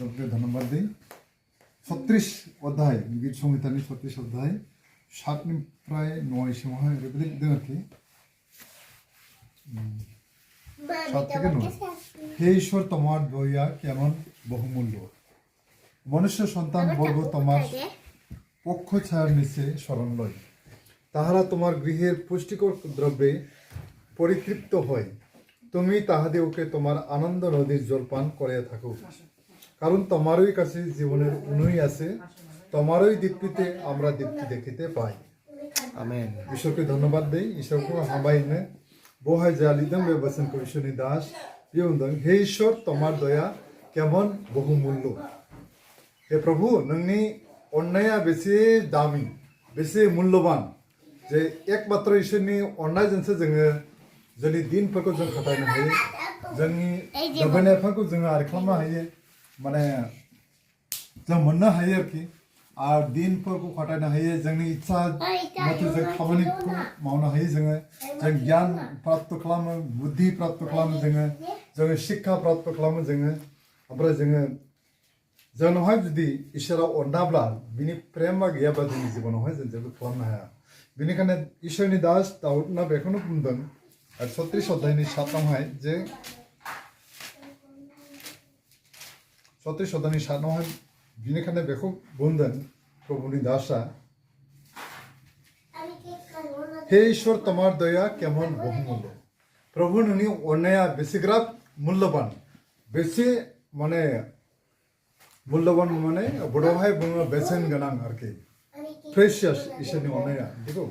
লোককে ধন্যবাদ দিই। ছত্রিশ অধ্যায় গীত সংহিতা নিয়ে ছত্রিশ অধ্যায় সাত প্রায় নয় সময় হয় দিন আর কি। সাত থেকে নয়। হে ঈশ্বর তোমার দইয়া কেমন বহুমূল্য। মনুষ্য সন্তান বর্গ তোমার পক্ষ ছায়ার নিচে স্মরণ লয়। তাহারা তোমার গৃহের পুষ্টিকর দ্রব্যে পরিতৃপ্ত হয়। তুমি তাহাদেরকে তোমার আনন্দ নদীর জলপান করিয়া থাকো। কারণ তোমারই কাছে জীবনের উনুই আছে তোমারই দীপ্তিতে আমরা দীপ্তি দেখিতে পাই Amen. ईश्वरको धन्यवाद देई ईश्वरको हाबाइने बहाय जालिदों बे बोसोनखौ ईश्वरनि दास बे बुंदों हे ईश्वर तमार दया केमन बहुमूल्य हे प्रभु नोंनि अननाया बेसे दामि बेसे मुल्यबान जे एकमात्र ईश्वरनि अननायजोंसो जोङो जोंनि दिनफोरखौ जों खाथायनो हायो जोंनि लुबैनायफोरखौ जोङो आरो खालामनो हायो माने जों मोननो हायो आरोखि आरो दिनफोरखौ खाथायनो हायो जोंनि इच्छा मथे जों खामानिखौ मावनो हायो जोङो जों गियान प्राप्त खालामो बुद्धि प्राप्त खालामो जोङो जोङो शिक्षा प्राप्त खालामो जोङो ओमफ्राय जोङो जोंनावहाय जुदि इसोरा अनाब्ला बिनि प्रेमा गैयाबा जोंनि जिबनावहाय जों जेबो खालामनो हाया बेनिखायनो इसोरनि दास दाउदना बेखौनो बुंदों सत्रिस अध्यायनि सातावहाय जे सत्रिस अध्यायनि सातावहाय बिनिखायनो बेखौ बुंदों प्रभुनि दासआ हे ईश्वर तमार दया केमन बहुमूल्य प्रभु नोंनि अननाया बेसेग्राब मुल्यबान बेसे माने मुल्यबान माने बड'आवहाय बुङो बेसेन गोनां आरोखि प्रेसियास इसोरनि अननाया बेखौ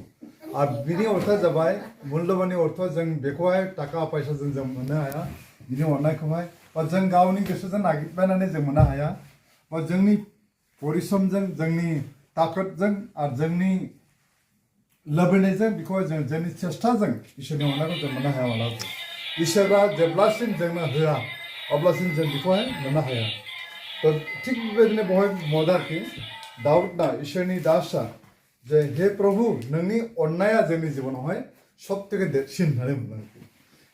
आरो बिनि अर्थआ जाबाय मुल्यबाननि अर्थआ जों बेखौहाय थाखा फैसाजों जों मोननो हाया बिनि अननायखौहाय बा जों गावनि गोसोजों नागिरबायनानै जों मोननो हाया बा जोंनि परिश्रमजों जोंनि ताकतजों आरो जोंनि लुबैनायजों बेखौहाय जों जोंनि चेष्टाजों इसोरनि अननायखौ जों मोननो हाया मालाबा इसोरा जेब्लासिम जोंनो होआ अब्लासिम जों बेखौहाय मोननो हाया तो थिग बेबायदिनो बेवहाय मद आरोखि दाउदना इसोरनि दासआ जे हे प्रभु नोंनि अननाया जोंनि जिबनावहाय सबथेके देरसिन होननानै बुंदों आरोखि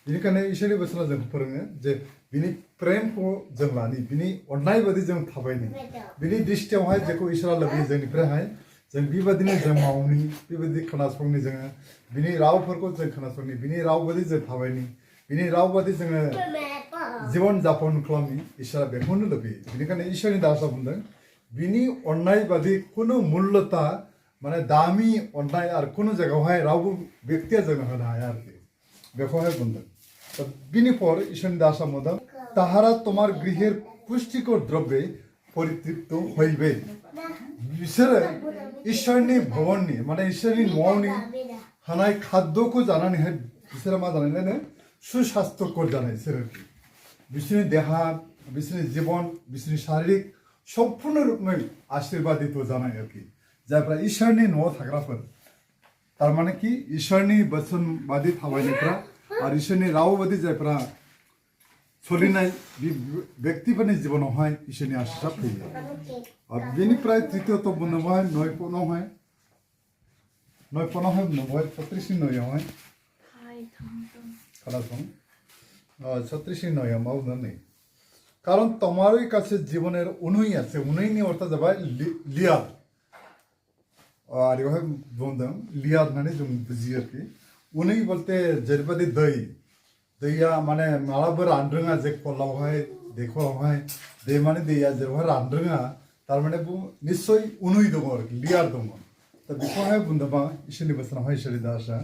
बेनिखायनो इसोरनि बोसोना जोंखौ फोरोङो जे बिनि प्रेमखौ जों लानि बिनि अननाय बायदि जों थाबायनो बिनि दृष्टियावहाय जेखौ इसोरा लुबैयो जोंनिफ्रायहाय जों बेबायदिनो जों मावनि बेबायदि खोनासंनि जोङो बिनि रावफोरखौ जों खोनासंनि बिनि राव बायदि जों थाबायनि बिनि राव बायदि जोङो जीवन जापन खालामनि इसोरा बेखौनो लुबैयो बेनिखायनो इसोरनि दासआ बुंदों बिनि अननाय बादि खुनु मुल्यता माने दामि अननाय आरो खुनु जायगायावहाय रावबो व्यक्तिया जोंनो होनो हाया आरोखि ব্যবহার বন্ধন। বিনিপর ঈশ্বরী দাস আমোদন তাহারা তোমার গৃহের পুষ্টিকর দ্রব্যে পরিতৃপ্ত হইবে। ঈশ্বরী ভবন নিয়ে মানে ঈশ্বরী মৌনী হানায় খাদ্যকে জানানি হয় বিশ্রামা জানাইলে সুস্বাস্থ্যকর জানাই সেরকম বিষ্ণু দেহা বিষ্ণু জীবন বিষ্ণু শারীরিক সম্পূর্ণরূপে আশীর্বাদিত জানাই আর কি। যার ঈশ্বরী ঈশ্বরনী ন থাকার ফলে તાર મને કે ઈશ્વરની વચનવાદી થવાની પ્રા আর ঈশ্বরের রাওবাদী যায় প্রা। চলি নাই। ব্যক্তি মানে জীবন হয় ঈশ্বরের আশ্বাস হয়ে যায়। আর যিনি প্রায় তৃতীয়ত মনে হয়, নয় পণ হয়। নয় পণ হয় মনে হয় ছত্রিশ নয় হয়। খালাসন নয় আমার নেই কারণ তোমারই কাছে জীবনের উনুই আছে। উনুই নিয়ে অর্থাৎ যাবায় লিয়া बेवहाय बुंदों लियार होननानै जों बुजियो आरोखि उनै बलते जेरैबायदि दै दैया माने मालाबो रानरोङा जे कलावहाय दैखरावहाय दै माने दैया जेरावहाय रानरोङा थारमाने बु निस्सय उनुइ दङ आरोखि लियार दङ दा बेखौहाय बुंदोंबा इसोरनि बोसोनावहाय इसोरनि दासआ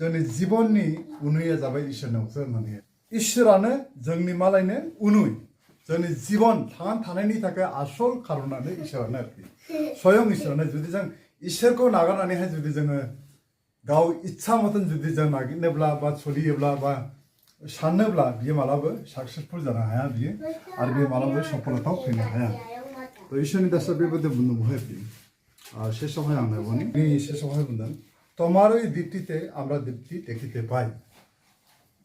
जोंनि जिबननि उनुइया जाबाय इसोरनावसो होननानै इसोरानो जोंनि मालायनो उनुइ जोंनि जिबन थांनानै थानायनि थाखाय आसल खारनानो इसोरानो आरोखि स्वयं इसोरानो जुदि जों इसोरखौ नागारनानैहाय जुदि जोङो गाव इच्छा मथन जुदि जों नागिरनोब्ला बा सोलियोब्ला बा साननोब्ला बियो मालाबो साक्सेसफुल जानो हाया बियो आरो बे मालाबो सफलताव फैनो हाया त' इसोरनि दासा बेबायदि बुंदोंहाय बियो আর সে সময় আমরা বলি সে সময় বললেন তোমারই দীপ্তিতে আমরা দীপ্তি দেখিতে পাই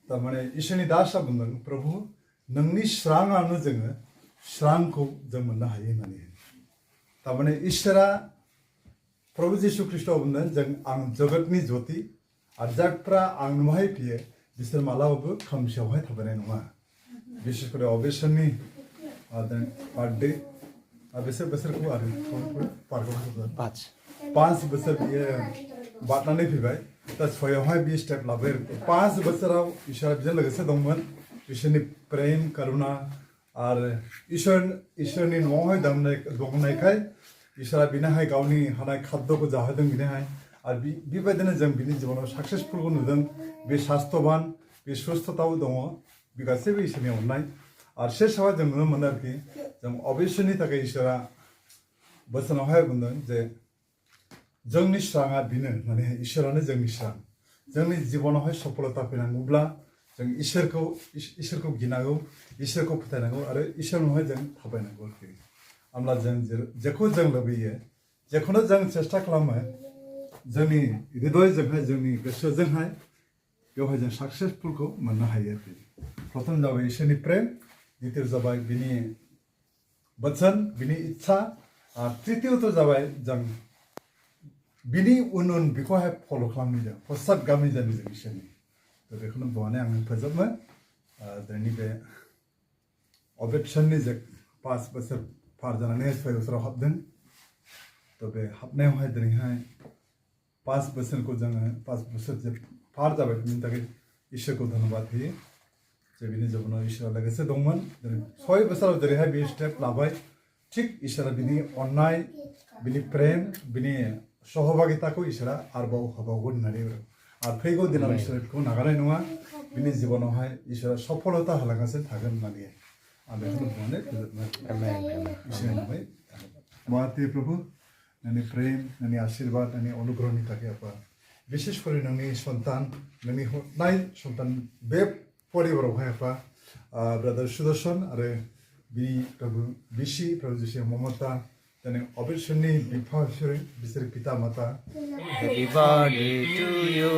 তার মানে ঈশ্বরী দাসা বললেন প্রভু নংনি স্রাঙানো जोङो স্রাंखौ जों मोननो हायो होननानै তার মানে ঈশ্বरा प्रभु जीशु खृष्ट बुंदों जों आं जगतनि ज्योति आरो आं आंनावहाय फैयो बिसोर मालाबाबो खोमसियावहाय थाबायनाय नङा। बिसेस करे अबेसननि बार्थडे बिसोर बोसोरखौ आरो पाँच। पाँच बोसोर बियो बारनानै फैबाय दा सयावहाय बि स्टेप लाबाय पाच बोसोराव इसोरा बिजों लोगोसे दंमोन। इसोरनि प्रेम करुणा आरो इसोर इसोरनि न'आवहाय दामनाय दंनायखाय इसोरा बिनोहाय गावनि हानाय खाद्यखौ जाहोदों बिनोहाय आरो बि- बेबायदिनो जों बिनि जिबनाव साक्सेसफुलखौ नुदों बे सास्थ'बान बे सुस्थताव दङ बे गासैबो इसोरनि अननाय आरो शेषावहाय जों नुनो मोनो आरोखि जों अबयस्सनि थाखाय इसोरा बोसोनावहाय बुंदों जे जोंनि स्राङा बेनो माने इसोरानो जोंनि स्रां जोंनि जिबनावहाय सफलता फैनांगौब्ला जों इसोरखौ इस- इसोरखौ गिनांगौ इसोरखौ फोथायनांगौ आरो इसोरनावहाय जों थाबायनांगौ आरोखि होमब्ला जों जे- जेखौ जों लुबैयो जेखौनो जों सेस्था खालामो जोंनि हृदयजोंहाय जोंनि गोसोजोंहाय बेवहाय जों साक्सेसफुलखौ मोननो हायो आरोखि प्रथम जाबाय इसोरनि प्रेम द्वितीय जाबाय बिनि वचन बिनि इच्छा आरो तृतीयथ' जाबाय जों बिनि उन उन बेखौहाय फल' खालामनाय जों पश्चादगामि जानो जों इसोरनि थ' बेखौनो बुंनानै आङो फोजोबो आह, दिनैनि बे अबेक्षननि जे पास बोसोर पार जानानै सय बोसोराव हाबदों थ' बे हाबनायावहाय दिनैहाय पास बोसोरखौ जोङो पास बोसोर जे पार जाबाय बिनि थाखाय इसोरखौ धन्यबाद होयो जे बिनि जिबनाव इसोरा लोगोसे दंमोन दिनै सय बोसोराव जेरैहाय बे स्टेप लाबाय थिग इसोरा बिनि अननाय बिनि प्रेम बिनि सहभागिताखौ इसोरा आरोबाव होबावगोन होननानै आरो फैगौ दिनाव इसोरा बेखौ नागारनाय नङा बिनि जिबनावहाय इसोरा सफलता होलांगासिनो थागोन होननानै ಮಾತೆ ಪ್ರಭು ನನಗೆ ಪ್ರೇಮ್ ನನಗೆ ಆಶೀರ್ವಾದ ನನಗೆ ಅನುಗ್ರಹನಿತಾಗೆಯಪ್ಪ ವಿಶೇಷ করে ನನಗೆ সন্তান ನನಗೆ নাই সন্তান বেব পরিবারহায়পা ব্রাদার সুদর্শন আরে বি প্রভু বিশি প্রভু যিশু মমতা তানে অবিশ্বনি বিফাশরে বিশের পিতা মাতা happy birthday to you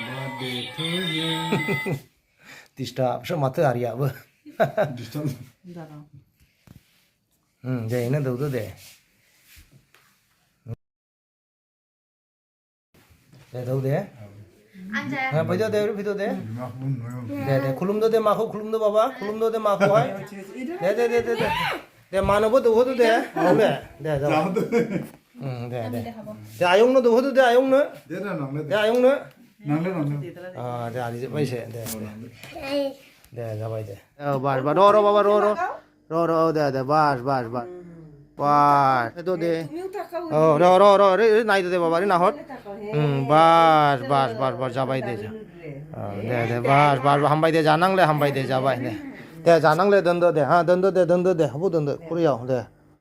birthday to you Teesta সব মাথা আরিয়াব হুম যে এনে দেবো তো দে দেবো দে হ্যাঁ বুঝো দে ভিতর দে দে দে খুলুম দো দে মাখো খুলুম দো বাবা খুলুম দো দে মাখো হয় দে দে দে দে দে দে মানব দেবো তো দে দে দে যাও হুম দে দে দে আয়ং না দেবো তো দে আয়ং না দে আয়ং না নাংলে নাংলে আ দে আদি পাইছে দে জানাংলে হামবাই দে যাবাই দে দে। জানাংলে দন্দ দে হ্যাঁ দন্দ দে দন্দ দে, হবু দন্দ পুরিয়াও দে।